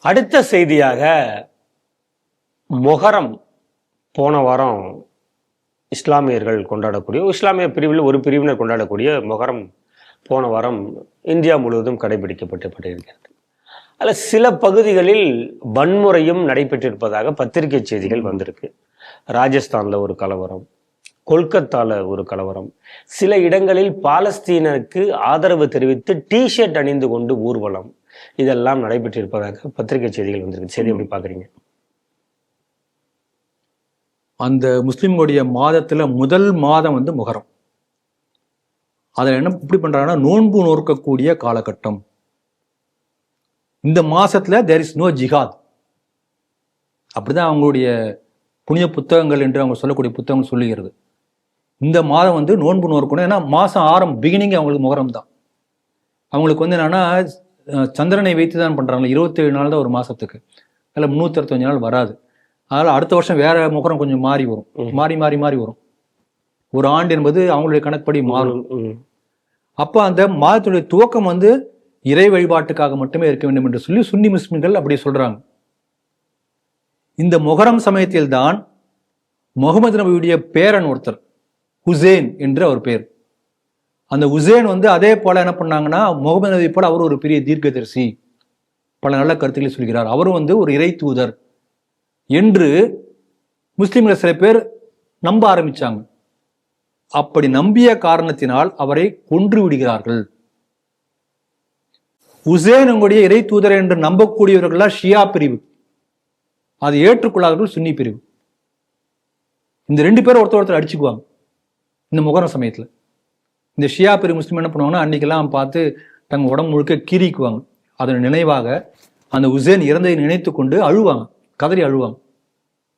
அடுத்த செய்தியாக மொஹரம் போன வாரம் இஸ்லாமியர்கள் கொண்டாடக்கூடிய இஸ்லாமிய பிரிவில் ஒரு பிரிவினர் கொண்டாடக்கூடிய மொஹரம் போன வாரம் இந்தியா முழுவதும் கடைபிடிக்கப்பட்டு அதில் சில பகுதிகளில் வன்முறையும் நடைபெற்றிருப்பதாக பத்திரிகை செய்திகள் வந்திருக்கு. ராஜஸ்தானில் ஒரு கலவரம் கொல்கத்தாவில் ஒரு கலவரம். சில இடங்களில் பாலஸ்தீனருக்கு ஆதரவு தெரிவித்து டி ஷர்ட் அணிந்து கொண்டு ஊர்வலம். இதெல்லாம் நடைபெற்றிருப்பதாக பத்திரிகை செய்திகள் வந்திருக்கு. சரி எப்படி பாக்குறீங்க அந்த முஸ்லிம்களுடைய மாதத்துல முதல் மாதம் வந்து முகரம். அதில் என்ன இப்படி பண்றாங்கன்னா நோன்பு நோக்கக்கூடிய காலகட்டம். இந்த மாசத்துல தேர் இஸ் நோ ஜிஹாத் அப்படிதான் அவங்களுடைய புனித புத்தகங்கள் என்று அவங்க சொல்லக்கூடிய புத்தகங்கள் சொல்லுகிறது. இந்த மாதம் வந்து நோன்பு நோக்கணும் ஏன்னா மாசம் ஆரம்பம் பிகினிங் அவங்களுக்கு முகரம் தான் அவங்களுக்கு வந்து என்னன்னா சந்திரனை வைத்து தான் பண்றாங்க இருபத்தேழு நாள் தான் ஒரு மாசத்துக்கு. அதில் முந்நூற்றி நாள் வராது. அதனால அடுத்த வருஷம் வேற முகரம் கொஞ்சம் மாறி வரும். மாறி மாறி மாறி வரும். ஒரு ஆண்டு என்பது அவங்களுடைய கணக்குப்படி மாறும். அப்போ அந்த மாதத்துடைய துவக்கம் வந்து இறை வழிபாட்டுக்காக மட்டுமே இருக்க வேண்டும் என்று சொல்லி சுன்னி முஸ்லிம்கள் அப்படி சொல்றாங்க. இந்த முகரம் சமயத்தில் தான் முகமது நபியுடைய பேரன் ஒருத்தர் ஹுசேன் என்று அவர் பேர். அந்த ஹுசேன் வந்து அதே போல என்ன பண்ணாங்கன்னா முகமது நபி போல அவர் ஒரு பெரிய தீர்க்கதரிசி. பல நல்ல கருத்துக்களை சொல்கிறார். அவரும் வந்து ஒரு இறை தூதர். என்று முஸ்லிம்கள் சில பேர் நம்ப ஆரம்பிச்சாங்க. அப்படி நம்பிய காரணத்தினால் அவரை கொன்று விடுகிறார்கள். உசேன் உங்களுடைய இறை தூதர் என்று நம்பக்கூடியவர்களா ஷியா பிரிவு. அதை ஏற்றுக்கொள்ளாதவர்கள் சுன்னி பிரிவு. இந்த ரெண்டு பேரும் ஒருத்தர் ஒருத்தர் அடிச்சுக்குவாங்க. இந்த முகரம் சமயத்தில். இந்த ஷியா பெரு முஸ்லீம் என்ன பண்ணுவாங்கன்னா அன்னைக்கெல்லாம் பார்த்து தங்க உடம்பு முழுக்க கீறிக்குவாங்க. அதன் நினைவாக அந்த உசேன் இறந்ததை நினைத்து கொண்டு அழுவாங்க. கதறி அழுவாங்க.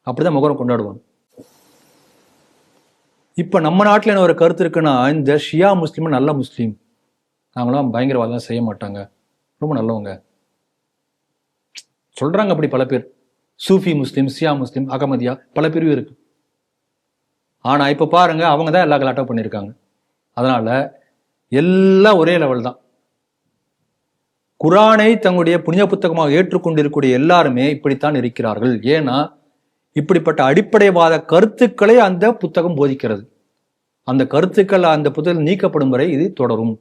அப்படிதான் முகரம் கொண்டாடுவாங்க. இப்போ நம்ம நாட்டில் என்ன ஒரு கருத்து இருக்குன்னா இந்த ஷியா முஸ்லீம் நல்ல முஸ்லீம். நாங்களாம் பயங்கரவாதம் செய்ய மாட்டாங்க. ரொம்ப நல்லவங்க. சொல்றாங்க அப்படி பல பேர். சூஃபி முஸ்லீம் ஷியா முஸ்லீம் அகமதியா பல பிரிவு இருக்கு. ஆனா இப்ப பாருங்க அவங்க தான் எல்லா கலாட்டம் பண்ணியிருக்காங்க. அதனால் எல்லாம் ஒரே லெவல் தான். குரானை தங்களுடைய புனித புத்தகமாக ஏற்றுக்கொண்டிருக்கக்கூடிய எல்லாருமே இப்படித்தான் இருக்கிறார்கள். ஏன்னா இப்படிப்பட்ட அடிப்படைவாத கருத்துக்களை அந்த புத்தகம் போதிக்கிறது. அந்த கருத்துக்கள் அந்த புத்தகம் நீக்கப்படும் வரை இது தொடரும்.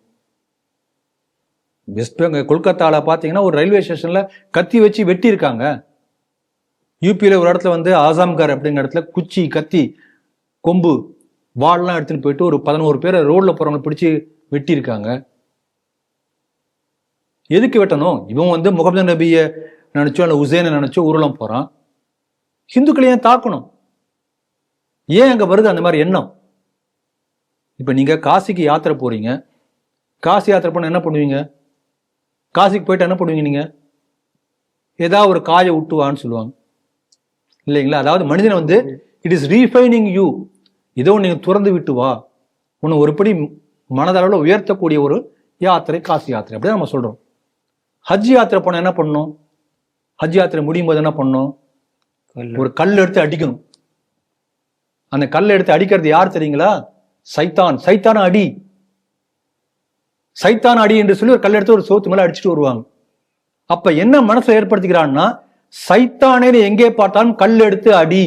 வெஸ்ட் பெங்கால் கொல்கத்தாவில் பார்த்தீங்கன்னா ஒரு ரயில்வே ஸ்டேஷனில் கத்தி வச்சு வெட்டியிருக்காங்க. யூபியில் ஒரு இடத்துல வந்து ஆசாம்கார் அப்படிங்கிற இடத்துல குச்சி கத்தி கொம்பு வாள்லாம் எடுத்துகிட்டு போயிட்டு ஒரு பதினோரு பேரை ரோட்டில் போகிறவங்களை பிடிச்சி வெட்டியிருக்காங்க. எதுக்கு வெட்டணும்? இவன் வந்து முகமது நபியை நினச்சோ இல்லை உசேனை நினச்சோ ஊர்வலம் போகிறான் ஹிந்துக்களை ஏன் தாக்கணும்? ஏன் அங்கே வருது அந்த மாதிரி எண்ணம்? இப்போ நீங்கள் காசிக்கு யாத்திரை போகிறீங்க காசி யாத்திரை பண்ண என்ன பண்ணுவீங்க? காசிக்கு போயிட்டு என்ன பண்ணுவீங்க நீங்கள் ஏதாவது ஒரு காயை விட்டுவான்னு சொல்லுவாங்க. இல்லைங்களா? அதாவது மனிதனை வந்து இட் இஸ் ரீஃபைனிங் யூ இதோ நீங்க துறந்து விட்டு வா. உன்னை ஒருபடி மனதளவில் உயர்த்தக்கூடிய ஒரு யாத்திரை காசி யாத்திரை. அப்படிதான் நம்ம சொல்றோம். ஹஜ் யாத்திரை போனா என்ன பண்ணணும்? ஹஜ் யாத்திரை முடியும் போது என்ன பண்ணணும்? ஒரு கல் எடுத்து அடிக்கணும். அந்த கல் எடுத்து அடிக்கிறது யார் தெரியுங்களா? சைத்தான். சைத்தான அடி. சைத்தான் அடி என்று சொல்லி ஒரு கல் எடுத்து ஒரு சோத்து மேல அடிச்சுட்டு வருவாங்க. அப்ப என்ன மனசுல ஏற்படுத்திக்கிறான்னா சைத்தானே எங்கே பார்த்தாலும் கல் எடுத்து அடி.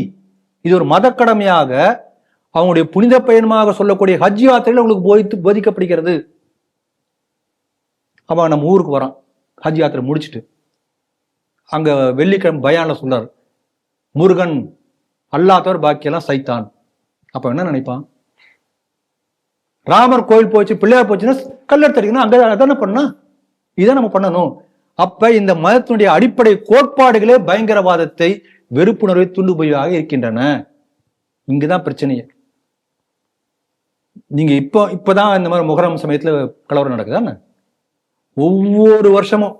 இது ஒரு மதக்கடமையாக அவங்களுடைய புனித பயணமாக சொல்லக்கூடிய ஹஜ் யாத்திரையில் அவங்களுக்கு போதித்து போதிக்கப்படுகிறது. அவன் நம்ம ஊருக்கு வரான். ஹஜ் யாத்திரை முடிச்சிட்டு. அங்கே வெள்ளிக்கிழமை பயான்ல சொல்றாரு முருகன் அல்லாதவர் பாக்கியெல்லாம் சைத்தான். அப்போ என்ன நினைப்பான்? ராமர் கோயில் போச்சு பிள்ளையார் போச்சுன்னா கல்லெடுத்து அங்கே அங்க பண்ணா? இதான் நம்ம பண்ணணும். அப்ப இந்த மதத்தினுடைய அடிப்படை கோட்பாடுகளே பயங்கரவாதத்தை வெறுப்புணர்வை தூண்டுபவையாக இருக்கின்றன. இங்குதான் பிரச்சனையே. நீங்க இப்போ இப்பதான் இந்த மாதிரி முகரம் சமயத்துல கலவரம் நடக்குதானே ஒவ்வொரு வருஷமும்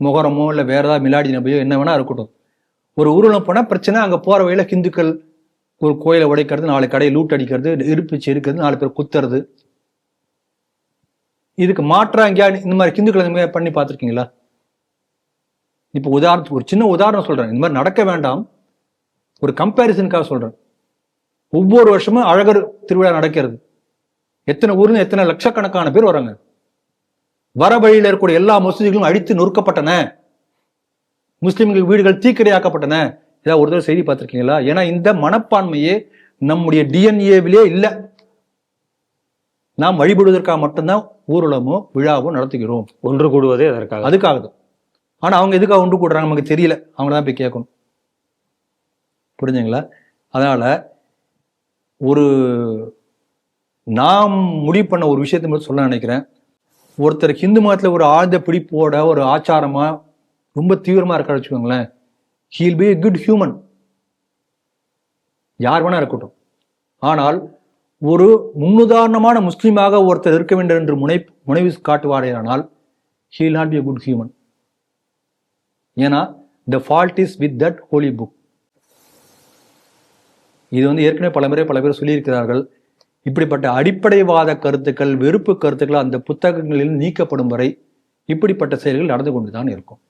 முகரமோ இல்லை வேற ஏதாவது மிலாடி நபியோ என்ன வேணா இருக்கட்டும். ஒரு ஊர்வலம் போனால் பிரச்சனை அங்கே போற வழியில ஹிந்துக்கள் ஒரு கோயிலை உடைக்கிறது நாலு கடையை லூட் அடிக்கிறது இருப்பிச்சு இருக்கிறது நாலு பேர் குத்துறது. இதுக்கு மாற்றா எங்கேயா? இந்த மாதிரி ஹிந்துக்கள் இந்த மாதிரி பண்ணி பார்த்துருக்கீங்களா? இப்போ உதாரணத்துக்கு ஒரு சின்ன உதாரணம் சொல்றேன். இந்த மாதிரி நடக்க வேண்டாம். ஒரு கம்பேரிசனுக்காக சொல்றேன். ஒவ்வொரு வருஷமும் அழகர் திருவிழா நடக்கிறது. எத்தனை ஊர்ல எத்தனை லட்சக்கணக்கான பேர் வராங்க. வர வழியில இருக்கக்கூடிய எல்லா மசூதிகளும் அடித்து நொறுக்கப்பட்டன. முஸ்லிம்கள் வீடுகள் தீக்கிரையாக்கப்பட்டன. ஏதாவது ஒரு தடவை செய்தி பார்த்திருக்கீங்களா? ஏன்னா இந்த மனப்பான்மையே நம்முடைய டிஎன்ஏவிலே இல்லை. நாம் வழிபடுவதற்காக மட்டும்தான் ஊர்வலமோ விழாவோ நடத்துகிறோம். ஒன்று கூடுவதே அதற்காக. அதுக்காக தான் ஆனா அவங்க எதுக்காக ஒன்று கூடுறாங்க நமக்கு தெரியல. அவங்க தான் போய் கேட்கணும். புரிஞ்சுங்களா? அதனால ஒரு நான் முடிவு பண்ண ஒரு விஷயத்தை மட்டும் சொல்ல நினைக்கிறேன். ஒருத்தர் ஹிந்து மதத்தில் ஒரு ஆழ்ந்த பிடிப்போட ஒரு ஆச்சாரமாக ரொம்ப தீவிரமாக இருக்க வச்சுக்கோங்களேன். He'll be a good human யார் வேணா இருக்கட்டும். ஆனால் ஒரு முன்னுதாரணமான முஸ்லீமாக ஒருத்தர் இருக்க வேண்டும் என்று முனை முனைவு காட்டுவாரேயானால் he'll not be good human ஏன்னா the fault is with that holy book இது வந்து ஏற்கனவே பல முறை பல பேர் சொல்லியிருக்கிறார்கள். இப்படிப்பட்ட அடிப்படைவாத கருத்துக்கள் வெறுப்பு கருத்துக்கள் அந்த புத்தகங்களில் நீக்கப்படும் வரை இப்படிப்பட்ட செயல்கள் நடந்து கொண்டுதான் இருக்கும்.